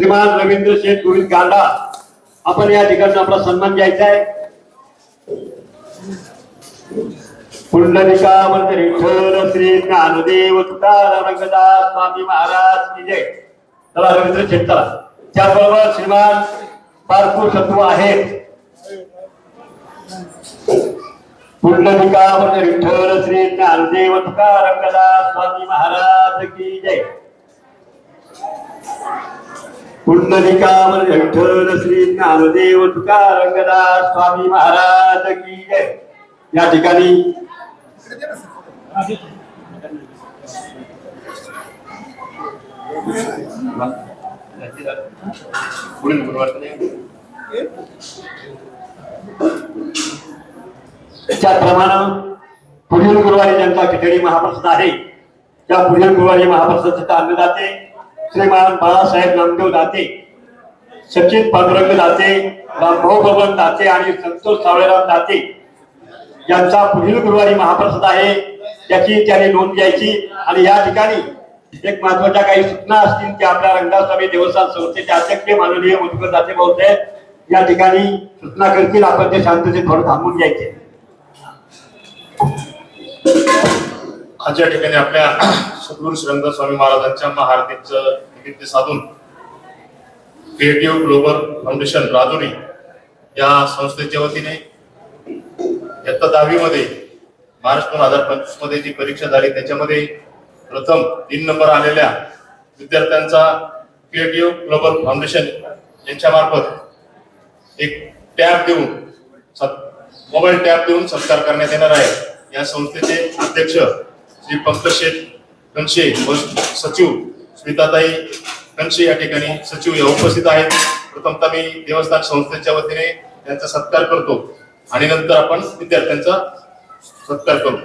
श्रीमान रवींद्र शेठ गोविंद गांडा आपण या ठिकाणी आपला सन्मान घ्यायचा आहे पुंडलिका मंद विठ्ठल श्री ज्ञानदेव तुकाराम रंगदास स्वामी महाराज की जय. चला रवींद्र शेठ चला. त्याचबरोबर श्रीमान पारपूर सत्व आहेत. पुंडलिका मंद विठ्ठल श्री ज्ञानदेव तुकाराम रंगदास स्वामी महाराज की जय. पुंडलिकावर विठ्ठल श्री ज्ञानदेव तुकारंगदास स्वामी महाराज की जय. या ठिकाणी पुढील त्याचप्रमाणे पुढील गुरुवारी ज्यांचा खिचडी महाप्रसाद आहे त्या पुढील गुरुवारी महाप्रसादाचे अन्नदाते श्रीमान बाळासाहेब नामदेव दाते सचिन पांडुरंग दाते रामभाऊ बबन दाते आणि संतोष सावळेराव दाते यांचा पुढील गुरुवारी महाप्रसाद आहे. त्याची त्याने नोंद घ्यायची. आणि या ठिकाणी एक महत्त्वाच्या काही सूचना असतील की आपल्या रंगास्वामी देवस्थान संस्थेचे अध्यक्ष माननीय मधुकर दाते भाऊसाहेब या ठिकाणी सूचना करतील. आपण ते शांततेत थोडं थांबून घ्यायचे. आज या ठिकाणी आपल्या सद्गुरु श्रीरंग स्वामी महाराजांच्या महाआरतीचं निमित्त साधून क्रिएटिव्ह ग्लोबल फाउंडेशन राजुरी या संस्थेच्या वतीने इयत्ता दहावीमध्ये मार्च दोन हजार पंचवीसमध्ये जी परीक्षा झाली त्याच्यामध्ये प्रथम तीन नंबर आलेल्या विद्यार्थ्यांचा क्रिएटिव्ह ग्लोबल फाउंडेशन यांच्या मार्फत एक टॅब देऊन मोबाईल टॅब देऊन सत्कार करण्यात येणार आहे. या संस्थेचे अध्यक्ष श्री पंकज शेठ कनशे व सचिव स्मिताताई कनशे या ठिकाणी सचिव या उपस्थित आहेत. प्रथमतः मी देवस्थान संस्थेच्या वतीने त्यांचा सत्कार करतो आणि नंतर आपण विद्यार्थ्यांचा सत्कार करू.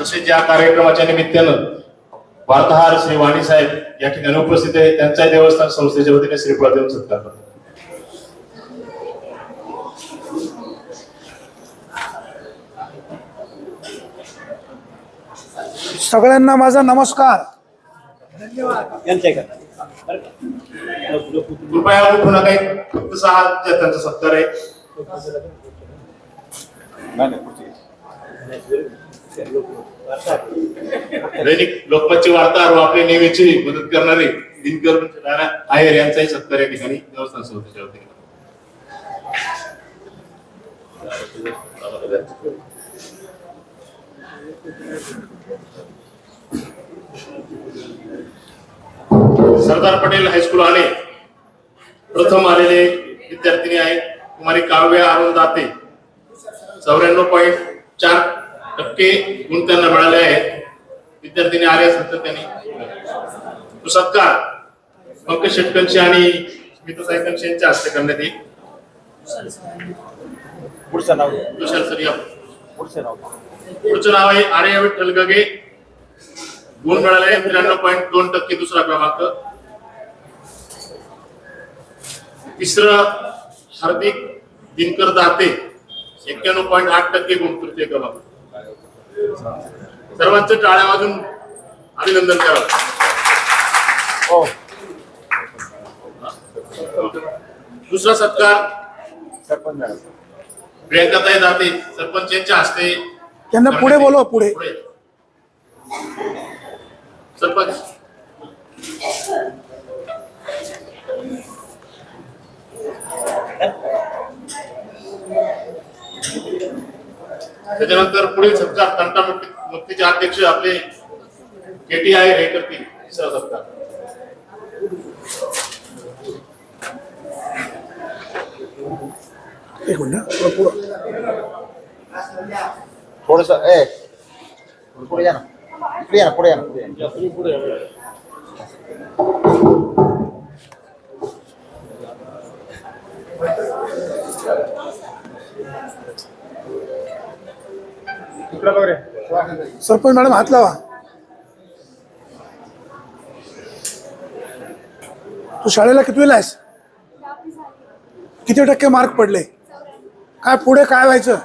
तसेच या कार्यक्रमाच्या निमित्तानं वार्ताहर श्री वाणी साहेब या ठिकाणी उपस्थित आहे. त्यांचा देवस्थान संस्थेच्या वतीने श्रीफळ देऊन सत्कार करतो. सगळ्यांना माझा नमस्कार. कृपया उठू नका फक्त सहा विद्यार्थ्यांचा सत्कार आहे. दैनिक लोकमतचे वार्ताहर व आपले नेहमीची मदत करणारे दिनकर आयर यांचाही सत्कार या ठिकाणी देवस्थान संस्थेच्या वतीने. सरदार पटेल हायस्कूल आले. प्रथम आलेले विद्यार्थिनी आहेत कुमारी काव्य अरुण दाते. चौऱ्याण्णव पॉईंट चार टक्के गुण त्यांना मिळाले आहेत. विद्यार्थिनी आले असेल तर त्यांनी तो सत्कार पंकज शेटकनशी आणि स्मिता सायकनशी यांच्या हस्ते करण्यात येईल. पुढचं नाव? तुषार सर या. पुढचं नाव पुढचं नाव आहे आर्य विठ्ठल गगे. गुण मिळाले त्र्याण्णव पॉईंट दोन टक्के दुसरा क्रमांक. तिसरं हार्दिक दिनकर दाते एक्क्याण्णव पॉईंट आठ टक्के गुण तृतीय क्रमांक. सर्वांचं टाळ्या वाजून अभिनंदन करावं. हो. दुसरा सत्कार. सरपंच प्रियंकाताई दाते सरपंच यांच्या हस्ते त्यांना पुढे बोलवा, पुढे. सरपंच. त्याच्यानंतर पुढील सत्कार तंटा मुक्ती मुक्तीचे अध्यक्ष आपले केटी आहे हे करतील तिसरा सत्कार एक ए पुढे या ना. इकडे या ना पुढे या ना. सरपंच मॅडम हात लावा. तू शाळेला किती कितवीला आहेस? किती टक्के मार्क पडले? काय पुढे काय व्हायचं?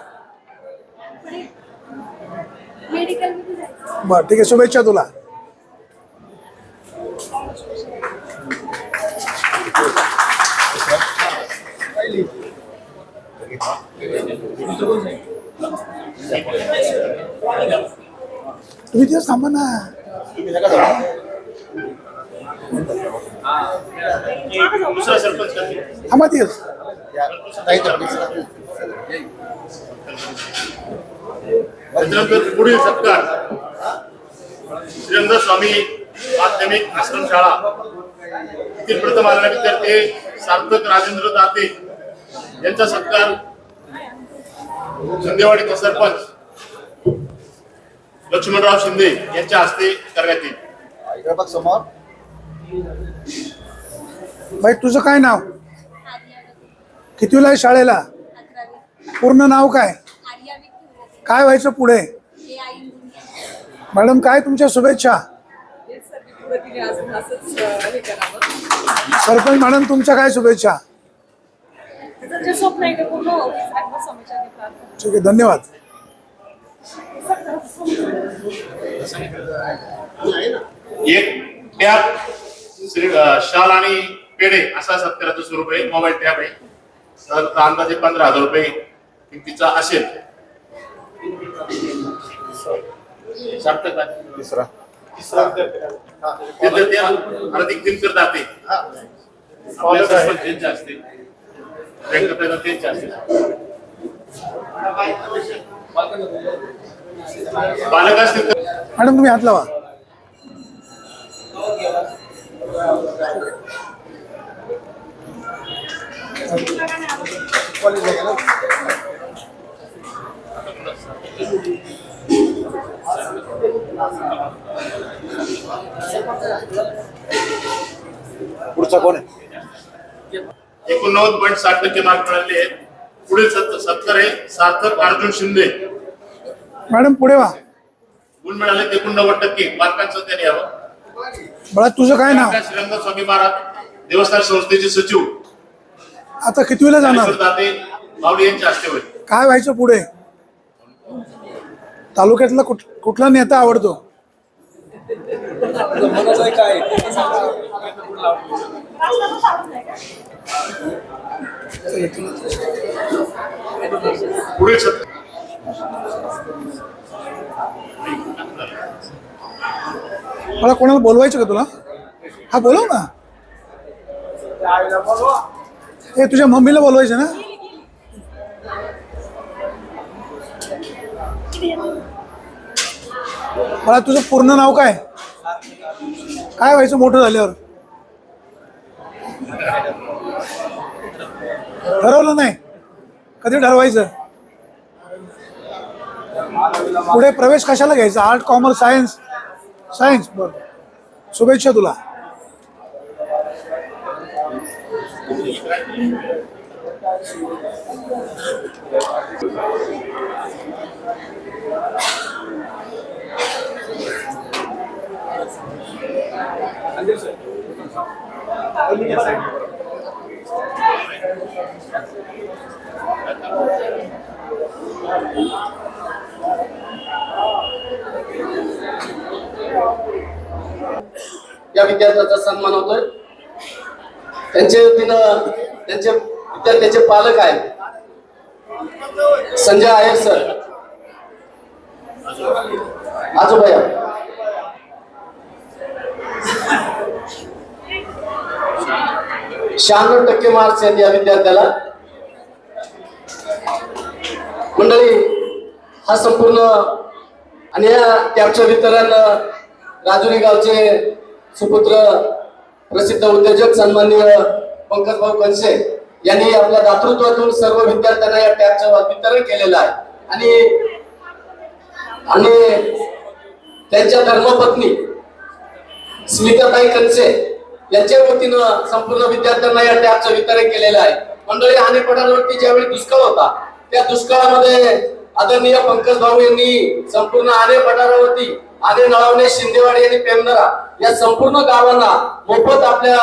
मेडिकलमध्ये जायचं. बर ठीक आहे शुभेच्छा तुला. तुम्ही तिथेच थांबा ना. थांबा तिथेच त्याच्यानंतर पुढील सत्कार श्रीरंग स्वामी माध्यमिक आश्रमशाळा येथील प्रथम आलेला विद्यार्थी सार्थक राजेंद्र दाते यांचा सत्कार शिंदेवाडीचा सरपंच लक्ष्मणराव शिंदे यांच्या हस्ते करण्यात येईल. इकडे बघ समोर. बाई तुझं काय नाव? आहे शाळेला? पूर्ण नाव काय? काय व्हायचं पुढे? मॅडम काय तुमच्या शुभेच्छा? हे सरपंच मॅडम तुमच्या काय शुभेच्छा? प्रार्थना ठीक आहे धन्यवाद. एक अं, शाल आणि पेढे असा सत्काराचं स्वरूप आहे मोबाईल टॅब आहे. अंदाजे पंधरा हजार रुपये. किमतीचा असेल. तिसरा. हार्दिक दिनकर दाते त्यांचे असते व्यंकटराव त्यांचे असते बालक असतील मॅडम तुम्ही हात लावा. पुढचा कोण आहे? एकोणनव्वद पॉईंट साठ टक्के मार्क मिळाले आहेत. पुढील सत- सत्कार आहे. सार्थक अर्जुन शिंदे. मॅडम पुढे वा. गुण मिळाले एकोणनव्वद टक्के. मार्कांचं त्यांनी यावं. बाळा तुझं काय नाव? श्रीरंग स्वामी महाराज देवस्थान संस्थेचे सचिव. आता कितवीला जाणार? ज्ञानेश्वर दाते माऊली यांच्या हस्ते होईल. काय व्हायचं पुढे? तालुक्यातला कुठ कुठला नेता आवडतो? मला कोणाला बोलवायचं का तुला? हा बोलव ना. हे तुझ्या मम्मीला बोलवायचं ना? मला तुझं पूर्ण नाव काय? काय व्हायचं मोठं झाल्यावर? ठरवलं नाही. कधी ठरवायचं? पुढे प्रवेश कशाला घ्यायचा? आर्ट कॉमर्स सायन्स सायन्स बरं. शुभेच्छा तुला. या विद्यार्थ्याचा सन्मान होतोय. त्यांचे वतीनं त्यांचे विद्यार्थ्याचे पालक आहेत. संजय आयर सर. आजोबाया शहाण्णव टक्के मार्क्स आहेत या विद्यार्थ्याला. मंडळी हा संपूर्ण आणि या कॅबचं वितरण राजुरी गावचे सुपुत्र प्रसिद्ध उद्योजक सन्माननीय पंकजभाऊ कनसे यांनी आपल्या दातृत्वातून सर्व विद्यार्थ्यांना या टॅबचं वितरण केलेलं आहे. आणि आणि त्यांच्या धर्मपत्नी स्मिताताई कनसे यांच्या वतीनं संपूर्ण विद्यार्थ्यांना या टॅबचं वितरण केलेलं आहे. मंडळी आणे पठारावरती ज्यावेळी दुष्काळ होता त्या दुष्काळामध्ये आदरणीय पंकज भाऊ यांनी संपूर्ण आणे पठारावरती आणे नळवणे शिंदेवाडी आणि पेमनरा या संपूर्ण गावांना मोफत आपल्या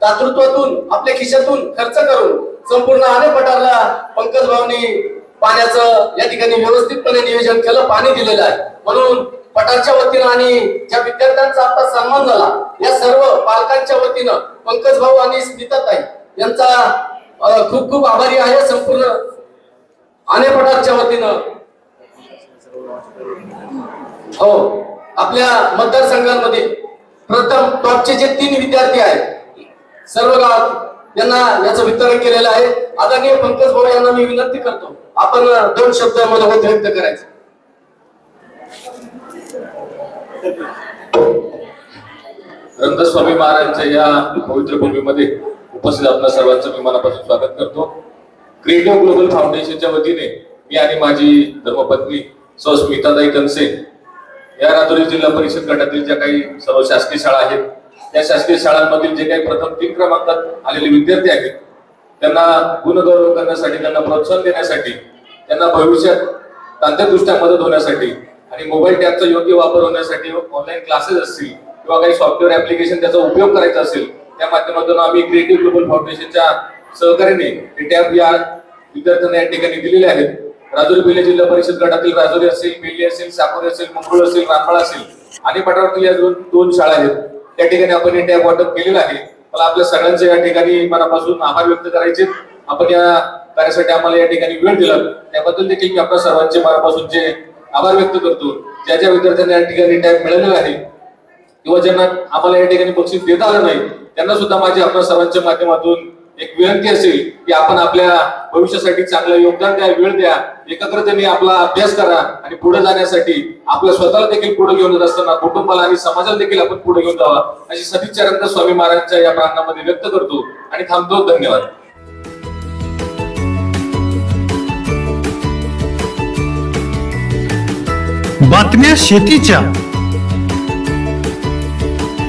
दातृत्वातून आपल्या खिशातून खर्च करून संपूर्ण आणे पठारला पंकज भाऊनी पाण्याचं या ठिकाणी व्यवस्थितपणे नियोजन केलं पाणी दिलेलं आहे. म्हणून पठारच्या वतीनं आणि ज्या विद्यार्थ्यांचा आता सन्मान झाला या सर्व पालकांच्या वतीनं पंकज भाऊ आणि स्मिताताई यांचा खूप खूप आभारी आहे संपूर्ण आणे पठारच्या वतीनं. हो आपल्या मतदारसंघांमध्ये प्रथम टॉपचे जे तीन विद्यार्थी आहेत सर्व गाव यांना याचं वितरण केलेलं आहे. आदरणीय पंकज भाऊ यांना मी विनंती करतो आपण दोन शब्द मनोगत व्यक्त करायचं. रंगस्वामी महाराजांच्या या पवित्र भूमीमध्ये उपस्थित आपल्या सर्वांचं मी मनापासून स्वागत करतो. क्रिएटिव्ह ग्लोबल फाउंडेशनच्या वतीने मी आणि माझी धर्मपत्नी सौ स्मिताताई कनसे या रातोरी जिल्हा परिषद गटातील ज्या काही सर्व शासकीय शाळा आहेत त्या शासकीय शाळांमधील जे काही प्रथम तीन क्रमांकात आलेले विद्यार्थी आहेत त्यांना गुणगौरव करण्यासाठी त्यांना प्रोत्साहन देण्यासाठी त्यांना भविष्यात तांत्रिकदृष्ट्या मदत होण्यासाठी आणि मोबाईल टॅबचा योग्य वापर होण्यासाठी ऑनलाईन क्लासेस असतील किंवा काही सॉफ्टवेअर ऍप्लिकेशन त्याचा उपयोग करायचा असेल त्या माध्यमातून आम्ही क्रिएटिव्ह ग्लोबल फाउंडेशनच्या सहकार्याने हे टॅब या विद्यार्थ्यांना या ठिकाणी दिलेले आहेत. राजौरी बेले जिल्हा परिषद गटातील राजौरी असेल बेली असेल साकोरी असेल मंगळूर असेल रामफळ असेल आणि पठारातील या दोन दोन शाळा आहेत. त्या ठिकाणी आपण हे टॅब वाटप केलेलं आहे. मला आपल्या सगळ्यांचे या ठिकाणी मनापासून आभार व्यक्त करायचे. आपण या कार्यासाठी आम्हाला या ठिकाणी वेळ दिला. त्याबद्दल देखील मी आपल्या सर्वांचे मनापासून जे आभार व्यक्त करतो. ज्या ज्या विद्यार्थ्यांना या ठिकाणी टॅब मिळालेला आहे किंवा ज्यांना आम्हाला या ठिकाणी बक्षीस देता आलं नाही त्यांना सुद्धा माझी आपल्या सर्वांच्या माध्यमातून एक विनंती असेल की आपण आपल्या भविष्यासाठी चांगलं योगदान द्या वेळ द्या एकाग्रतेने आपला अभ्यास करा आणि पुढे जाण्यासाठी आपल्या स्वतःला देखील पुढे घेऊन जात असताना कुटुंबाला आणि समाजाला देखील आपण पुढे घेऊन जावा अशी सदिच्छानंद स्वामी महाराजांच्या या प्रांगणामध्ये व्यक्त करतो आणि थांबतो. धन्यवाद. बातम्या शेतीच्या.